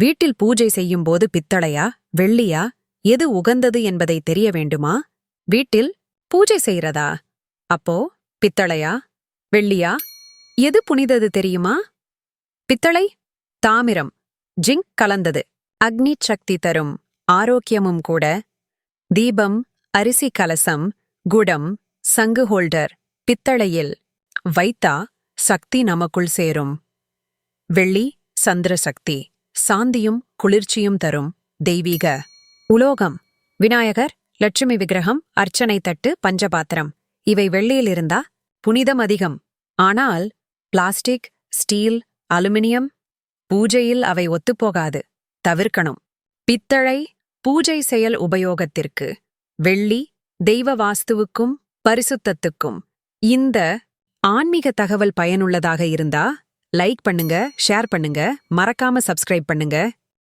வீட்டில் பூஜை செய்யும்போது பித்தளையா வெள்ளியா எது உகந்தது என்பதை தெரிய வேண்டுமா? வீட்டில் பூஜை செய்யறதா அப்போ பித்தளையா வெள்ளியா எது புனிதது தெரியுமா? பித்தளை தாமிரம் ஜிங்க் கலந்தது. அக்னி சக்தி தரும் ஆரோக்கியமும் கூட. தீபம் அரிசி கலசம் குடம் சங்கு ஹோல்டர் பித்தளையில் வைத்தா சக்தி நமக்குள் சேரும். வெள்ளி சந்திர சக்தி. சாந்தியும் குளிர்ச்சியும் தரும். தெய்வீக உலோகம். விநாயகர் லட்சுமி விக்கிரகம் அர்ச்சனை தட்டு பஞ்சபாத்திரம். இவை வெள்ளியில் இருந்தா புனிதம் அதிகம். ஆனால் பிளாஸ்டிக் ஸ்டீல் அலுமினியம் பூஜையில் அவை ஒத்துப்போகாது. தவிர்க்கணும். பித்தளை பூஜை செயல் உபயோகத்திற்கு வெள்ளி தெய்வ வாஸ்துவுக்கும் பரிசுத்தத்துக்கும். இந்த ஆன்மீக தகவல் பயனுள்ளதாக இருந்தா லைக் பண்ணுங்க ஷேர் பண்ணுங்க மறக்காம சப்ஸ்கிரைப் பண்ணுங்க.